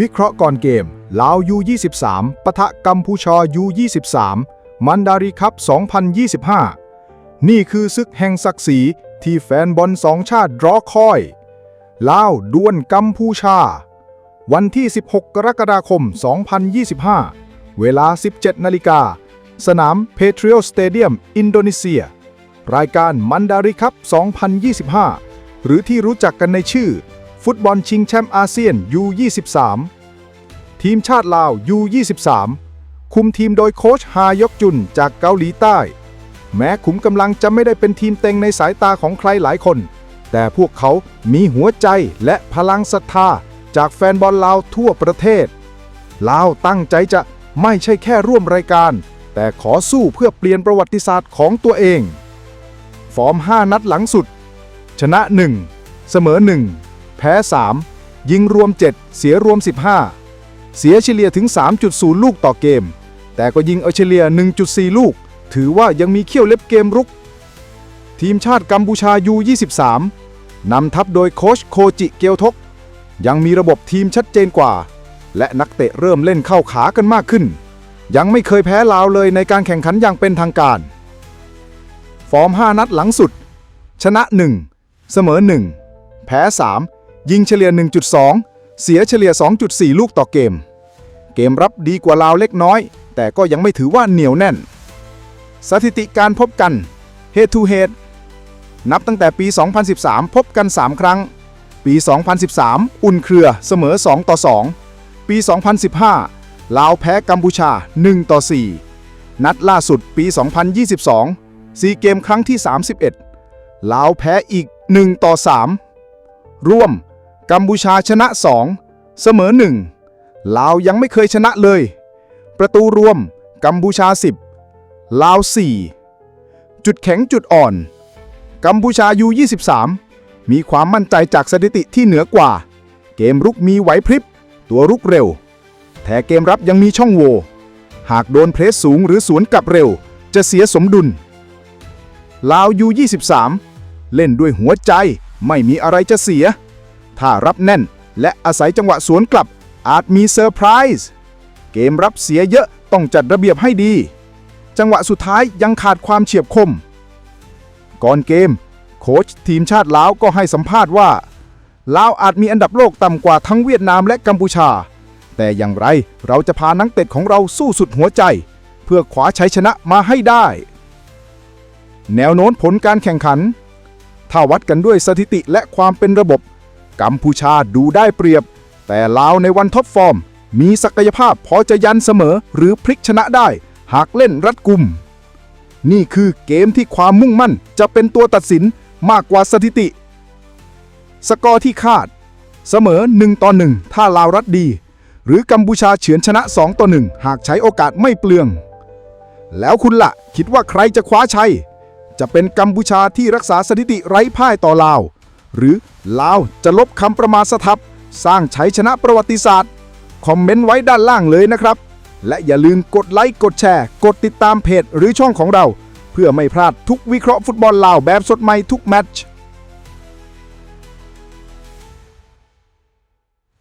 วิเคราะห์ก่อนเกม ลาวยู23ปะทะกัมพูชายู23มันดารีคัพ 2025 นี่คือศึกแห่งศักดิ์ศรีที่แฟนบอลสองชาติรอคอย ลาวดวลกัมพูชา วันที่ 16 กรกฎาคม 2025 เวลา 17 นาฬิกา สนาม Patriot Stadium อินโดนีเซีย รายการมันดาริคัพ 2025 หรือที่รู้จักกันในชื่อ ฟุตบอลชิงแชมป์อาเซียน U23 ทีมชาติลาว U23 คุมทีมโดยโค้ชฮายกจุนจากเกาหลีใต้ แม้ขุมกำลังจะไม่ได้เป็นทีมเต็งในสายตาของใครหลายคน แต่พวกเขามีหัวใจและพลังศรัทธาจากแฟนบอลลาวทั่วประเทศ ลาวตั้งใจจะไม่ใช่แค่ร่วมรายการ แต่ขอสู้เพื่อเปลี่ยนประวัติศาสตร์ของตัวเอง ฟอร์ม 5 นัดหลังสุด ชนะ 1 เสมอ 1 แพ้ 3 ยิงรวม 7 เสียรวม 15 เสียเฉลี่ยถึง 3.0 ลูกต่อเกม แต่ก็ยิงเอาเฉลี่ย 1.4 ลูก ถือว่ายังมีเขี้ยวเล็บเกมรุก ทีมชาติกัมพูชายู23 นำทัพโดยโคชโคจิเกียวทก ยังมีระบบทีมชัดเจนกว่า และนักเตะเริ่มเล่นเข้าขากันมากขึ้น ยังไม่เคยแพ้ลาวเลยในการแข่งขันอย่างเป็นทางการ ฟอร์ม 5 นัดหลังสุด ชนะ 1 เสมอ 1 แพ้ 3 ยิงเฉลี่ย 1.2 เสียเฉลี่ย 2.4 ลูกต่อเกม เกมรับดีกว่าลาวเล็กน้อย แต่ก็ยังไม่ถือว่าเหนียวแน่น สถิติการพบกัน Head to Head นับตั้งแต่ปี 2013 พบกัน 3 ครั้ง ปี 2013 อุ่นเครือเสมอ 2 ต่อ 2 ปี 2015 ลาวแพ้กัมพูชา 1 ต่อ 4 นัดล่าสุดปี 2022ซีเกมครั้งที่ 31 ลาวแพ้อีก 1 ต่อ 3 ร่วม กัมพูชาชนะ 2 เสมอ 1 ลาวยังไม่เคยชนะเลย ประตูรวม กัมพูชา 10 ลาว 4 จุดแข็งจุดอ่อน กัมพูชายู23 มีความมั่นใจจากสถิติที่เหนือกว่า เกมรุกมีไหวพริบ ตัวรุกเร็ว แต่เกมรับยังมีช่องโหว่หากโดนเพรสสูงหรือสวนกลับเร็ว จะเสียสมดุล ลาวยู23 เล่นด้วยหัวใจไม่มีอะไรจะเสีย ถ้ารับแน่นและอาศัยจังหวะสวนกลับ อาจมีเซอร์ไพรส์เกมรับเสียเยอะต้องจัดระเบียบให้ดี จังหวะสุดท้ายยังขาดความเฉียบคม ก่อนเกม โค้ชทีมชาติลาวก็ให้สัมภาษณ์ว่าลาวอาจมีอันดับโลกต่ำกว่าทั้งเวียดนามและกัมพูชา แต่อย่างไรเราจะพานักเตะของเราสู้สุดหัวใจ เพื่อขวาชัยชนะมาให้ได้ แนวโน้มผลการแข่งขัน ถ้าวัดกันด้วยสถิติและความเป็นระบบ กัมพูชาดูได้เปรียบ แต่ลาวในวันท็อปฟอร์ม มีศักยภาพพอจะยันเสมอหรือพลิกชนะได้ หากเล่นรัดกุม นี่คือเกมที่ความมุ่งมั่นจะเป็นตัวตัดสินมากกว่าสถิติ สกอร์ที่คาด เสมอ1ต่อ1ถ้าลาวรัดดี หรือกัมพูชาเฉือนชนะ2ต่อ1หากใช้โอกาสไม่เปลือง แล้วคุณละ่ะ คิดว่าใครจะคว้าชัยจะเป็นกัมพูชาที่รักษาสถิติไร้พ่ายต่อลาว หรือลาวจะลบคำประมาทสทับ สร้างชัยชนะประวัติศาสตร์ คอมเมนต์ไว้ด้านล่างเลยนะครับ และอย่าลืมกดไลค์ กดแชร์ กดติดตามเพจหรือช่องของเรา เพื่อไม่พลาดทุกวิเคราะห์ฟุตบอลลาวแบบสดใหม่ทุกแมตช์